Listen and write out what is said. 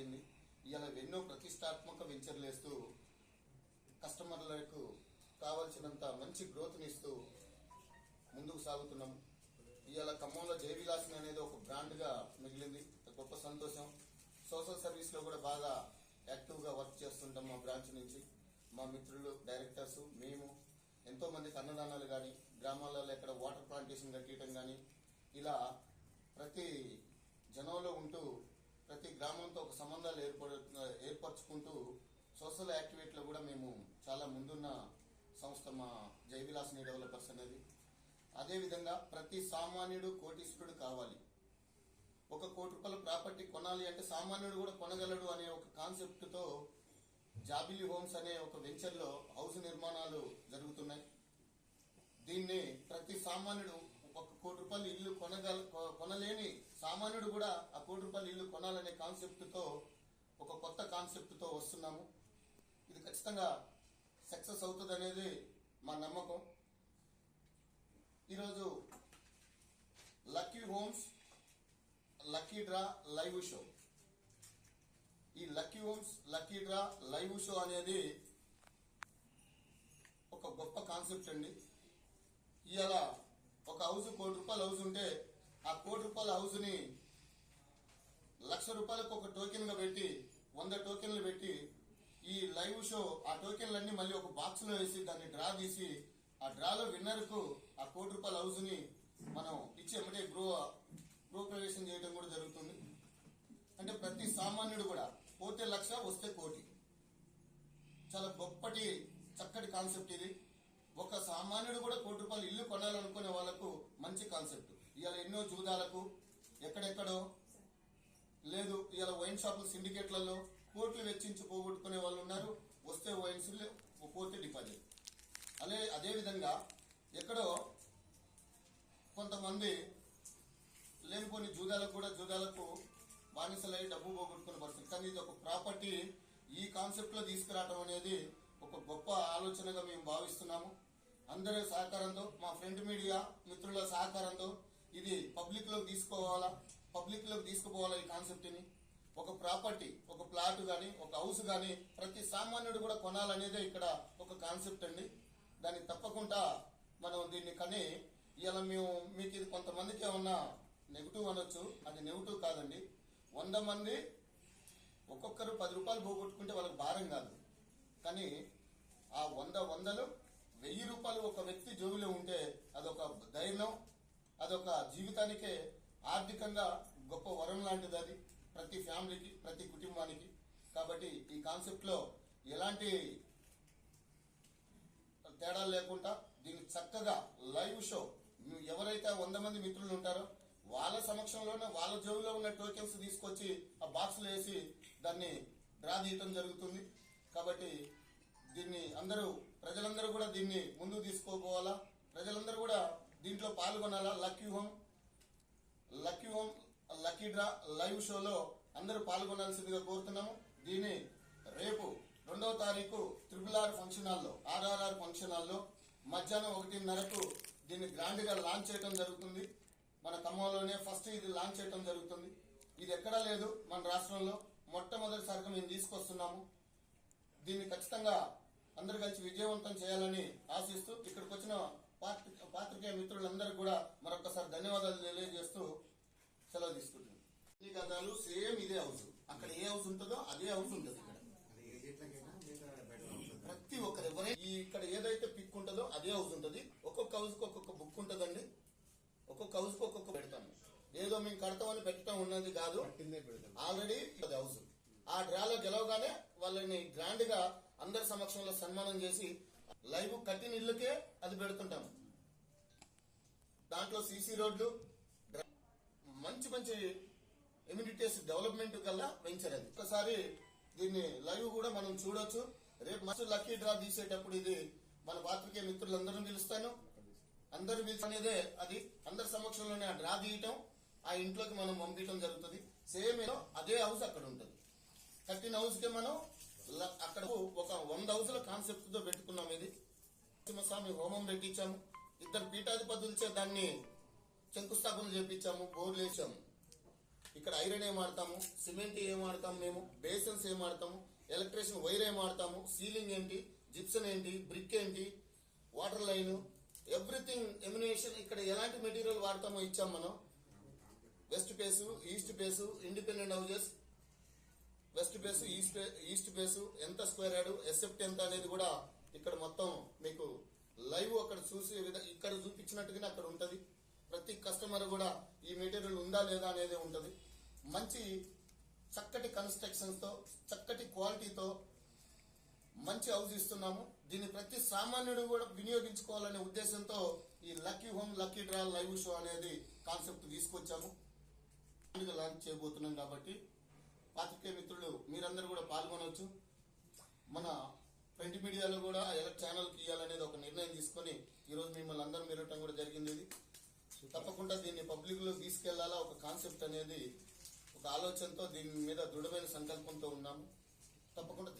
అయింది. ఇవాళ ఎన్నో ప్రతిష్టాత్మక వెంచర్లు వేస్తూ కస్టమర్లకు కావాల్సినంత మంచి గ్రోత్ని ఇస్తూ ముందుకు సాగుతున్నాం. ఇవాళ ఖమ్మంలో జై అనేది ఒక బ్రాండ్గా మిగిలింది. గొప్ప సంతోషం. సోషల్ సర్వీస్లో కూడా బాగా యాక్టివ్గా వర్క్ చేస్తుంటాం మా బ్రాంచ్ నుంచి. మా మిత్రులు డైరెక్టర్స్ మేము ఎంతో మందికి అన్నదానాలు కానీ గ్రామాలలో ఎక్కడ వాటర్ ప్లాంటేషన్ కట్టియటం కానీ ఇలా ప్రతి జనంలో ఉంటూ ప్రతి గ్రామంతో ఒక సంబంధాలు ఏర్పడు ఏర్పరచుకుంటూ సోషల్ యాక్టివేట్లో కూడా మేము చాలా ముందున్న సంస్థ మా జైవిలాసిని డెవలపర్స్ అనేది. అదేవిధంగా ప్రతి సామాన్యుడు కోటీశ్వరుడు కావాలి. ఒక కోటి రూపాయల ప్రాపర్టీ కొనాలి అంటే సామాన్యుడు కూడా కొనగలడు అనే ఒక కాన్సెప్ట్తో జాబిలి హోమ్స్ అనే ఒక వెంచర్లో హౌస్ నిర్మాణాలు జరుగుతున్నాయి. దీన్ని ప్రతి సామాన్యుడు ఒక కోటి రూపాయలు ఇల్లు కొనగల కొ- కొనలేని సామాన్యుడు కూడా ఆ కోటి రూపాయలు ఇల్లు కొనాలనే కాన్సెప్ట్తో ఒక కొత్త కాన్సెప్ట్తో వస్తున్నాము. ఇది ఖచ్చితంగా సక్సెస్ అవుతుంది అనేది మా నమ్మకం. ఈరోజు lucky homes lucky draw live show. ఈ lucky homes lucky draw live show అనేది ఒక గొప్ప కాన్సెప్ట్ అండి. ఇవాళ ఒక హౌస్ కోటి రూపాయల హౌస్ ఉంటే ఆ కోటి రూపాయల హౌస్ని లక్ష రూపాయలకు ఒక టోకెన్గా పెట్టి వంద టోకెన్లు పెట్టి ఈ లైవ్ షో ఆ టోకెన్లన్నీ మళ్ళీ ఒక బాక్స్లో వేసి దాన్ని డ్రా తీసి ఆ డ్రాలో విన్నర్కు ఆ కోటి రూపాయల హౌస్ని మనం ఇచ్చి ఎమ్మటే గృహ గృహ ప్రవేశం చేయడం కూడా జరుగుతుంది. అంటే ప్రతి సామాన్యుడు కూడా పోతే లక్ష వస్తే కోటి. చాలా గొప్పటి చక్కటి కాన్సెప్ట్ ఇది. ఒక సామాన్యుడు కూడా కోటి రూపాయలు ఇల్లు కొనాలనుకునే వాళ్ళకు మంచి కాన్సెప్ట్ ఇవాళ ఎన్నో జూదాలకు ఎక్కడెక్కడో లేదు ఇవాళ వైన్ షాపుల సిండికేట్లలో కోట్లు వెచ్చించి పోగొట్టుకునే వాళ్ళు ఉన్నారు. వస్తే వైన్స్ పోతే డిపాజిట్ అదే అదే విధంగా ఎక్కడో కొంతమంది లేనిపోని జూదాలకు కూడా జూదాలకు బానిసలై డబ్బు పోగొట్టుకునే పరిస్థితి. కానీ ఇది ఒక ప్రాపర్టీ ఈ కాన్సెప్ట్లో తీసుకురావడం అనేది ఒక గొప్ప ఆలోచనగా మేము భావిస్తున్నాము. అందరి సహకారంతో మా ఫ్రెండ్ మీడియా మిత్రుల సహకారంతో ఇది పబ్లిక్లోకి తీసుకోవాలా? పబ్లిక్లోకి తీసుకుపోవాలా ఈ కాన్సెప్ట్ని? ఒక ప్రాపర్టీ ఒక ప్లాట్ గాని ఒక హౌస్ గాని ప్రతి సామాన్యుడు కూడా కొనాలనేదే ఇక్కడ ఒక కాన్సెప్ట్ అండి. దాన్ని తప్పకుండా మనం దీన్ని కని ఇలా మేము మీకు ఇది కొంతమందికి ఏమన్నా నెగిటివ్ అనొచ్చు అది నెగిటివ్ కాదండి. వంద మంది ఒక్కొక్కరు పది రూపాయలు పోగొట్టుకుంటే వాళ్ళకి భారం కాదు. కానీ ఆ వంద వందలు వెయ్యి రూపాయలు ఒక వ్యక్తి జోబులో ఉంటే అదొక ధైర్యం అదొక జీవితానికే ఆర్థికంగా గొప్ప వరం లాంటిది అది. ప్రతి ఫ్యామిలీకి ప్రతి కుటుంబానికి. కాబట్టి ఈ కాన్సెప్ట్లో ఎలాంటి తేడాలు లేకుండా దీన్ని చక్కగా లైవ్ షో ఎవరైతే వంద మంది మిత్రులు ఉంటారో వాళ్ళ సమక్షంలోనే వాళ్ళ జోబులో ఉన్న టోకెన్స్ తీసుకొచ్చి ఆ బాక్స్లో వేసి దాన్ని డ్రా తీయటం జరుగుతుంది. కాబట్టి దీన్ని అందరూ ప్రజలందరూ కూడా దీన్ని ముందు తీసుకోపోవాలా? ప్రజలందరూ కూడా దీంట్లో పాల్గొనాలా? Lucky home lucky home lucky draw live షోలో అందరూ పాల్గొనాల్సిందిగా కోరుతున్నాము. దీన్ని రేపు రెండవ తారీఖు త్రిపుల్ ఆర్ ఫంక్షన్ హాల్లో ఆర్ఆర్ఆర్ ఫంక్షన్ హాల్లో మధ్యాహ్నం ఒకటిన్నరకు దీన్ని గ్రాండ్గా లాంచ్ చేయడం జరుగుతుంది. మన ఖమ్మంలోనే ఫస్ట్ ఇది లాంచ్ చేయడం జరుగుతుంది. ఇది ఎక్కడా లేదు మన రాష్ట్రంలో. మొట్టమొదటిసారిగా మేము తీసుకొస్తున్నాము. దీన్ని ఖచ్చితంగా అందరు కలిసి విజయవంతం చేయాలని ఆశిస్తూ ఇక్కడికి వచ్చిన పాత్రి- పాత్రికేయ మిత్రులందరికీ కూడా మరొకసారి ధన్యవాదాలు తెలియజేస్తూ సెలవు తీసుకుంటున్నాం ఈ కథలు సేమ్ ఇదే హౌస్. అక్కడ ఏ హౌస్ ఉంటుందో అదే హౌస్ ఉంటుంది ఇక్కడ. ప్రతి ఒక్కరు ఎవరైనా ఇక్కడ ఏదైతే పిక్ ఉంటుందో అదే హౌస్ ఉంటుంది. ఒక్కొక్క హౌస్కి ఒక్కొక్క బుక్ ఉంటుందండి. ఒక్కొక్క హౌస్కి ఒక్కొక్క పెడతాము ఏదో మేము కడతామని పెట్టడం ఉన్నది కాదు. Already house. ఆ డ్రాలో గెలవగానే వాళ్ళని గ్రాండ్గా అందరి సమక్షంలో సన్మానం చేసి లైవ్ కట్టిన ఇళ్ళకే అది పెడుతుంటాం దాంట్లో సీసీ రోడ్లు మంచి మంచి ఇమ్యూనిటీస్ డెవలప్మెంట్ కల్లా వెంచర్ అది. ఒకసారి దీన్ని లైవ్ కూడా మనం చూడొచ్చు. రేపు మంచి లక్కీ డ్రా తీసేటప్పుడు ఇది మన పాత్రికే మిత్రులందరూ పిలుస్తాను. అందరు పిలిచనేదే అది. అందరి సమక్షంలోనే ఆ డ్రా తీయటం ఆ ఇంట్లోకి మనం పంపించడం జరుగుతుంది. సేమ్ అదే హౌస్ అక్కడ ఉంటుంది. కట్టిన హౌస్కి మనం అక్కడ ఒక వంద హౌస్ల కాన్సెప్ట్తో పెట్టుకున్నాం ఇది. నరసింహస్వామి హోమం పెట్టించాము. ఇద్దరు పీఠాధిపతులచే దాన్ని శంకుస్థాపన చేపించాము బోర్లు వేసాము. ఇక్కడ ఐరన్ ఏం ఆడతాము సిమెంట్ ఏం వాడతాము మేము బేసన్స్ ఏం ఆడతాము ఎలక్ట్రిషియన్ వైర్ ఏం ఆడతాము సీలింగ్ ఏంటి జిప్సన్ ఏంటి బ్రిక్ ఏంటి వాటర్ లైన్ ఎవ్రీథింగ్ ఎమినేషన్ ఇక్కడ ఎలాంటి మెటీరియల్ వాడతామో ఇచ్చాం మనం. West face east face independent houses west face east east face ఎంత స్క్వేర్ యార్డ్ ఎసెప్ట్ ఎంత అనేది కూడా ఇక్కడ మొత్తం మీకు లైవ్ అక్కడ చూసే విధంగా ఇక్కడ చూపించినట్టుగానే అక్కడ ఉంటుంది. ప్రతి కస్టమర్ కూడా ఈ మెటీరియల్ ఉందా లేదా అనేది ఉంటుంది. మంచి చక్కటి కన్స్ట్రక్షన్స్తో చక్కటి క్వాలిటీతో మంచి హౌస్ ఇస్తున్నాము. దీన్ని ప్రతి సామాన్యుడు కూడా వినియోగించుకోవాలనే ఉద్దేశంతో ఈ lucky home lucky draw live show అనేది కాన్సెప్ట్ తీసుకొచ్చాము. లాంచ్ చేయబోతున్నాం కాబట్టి పాత్రికేయ మిత్రులు మీరందరూ కూడా పాల్గొనవచ్చు. మన ప్రింట్ మీడియాలో కూడా ఎలా ఛానల్కి ఇవ్వాలనేది ఒక నిర్ణయం తీసుకొని ఈరోజు మిమ్మల్ని అందరూ మెరవటం కూడా జరిగింది ఇది. తప్పకుండా దీన్ని పబ్లిక్లో తీసుకెళ్ళాలా ఒక కాన్సెప్ట్ అనేది ఒక ఆలోచనతో దీని మీద దృఢమైన సంకల్పంతో ఉన్నాము. తప్పకుండా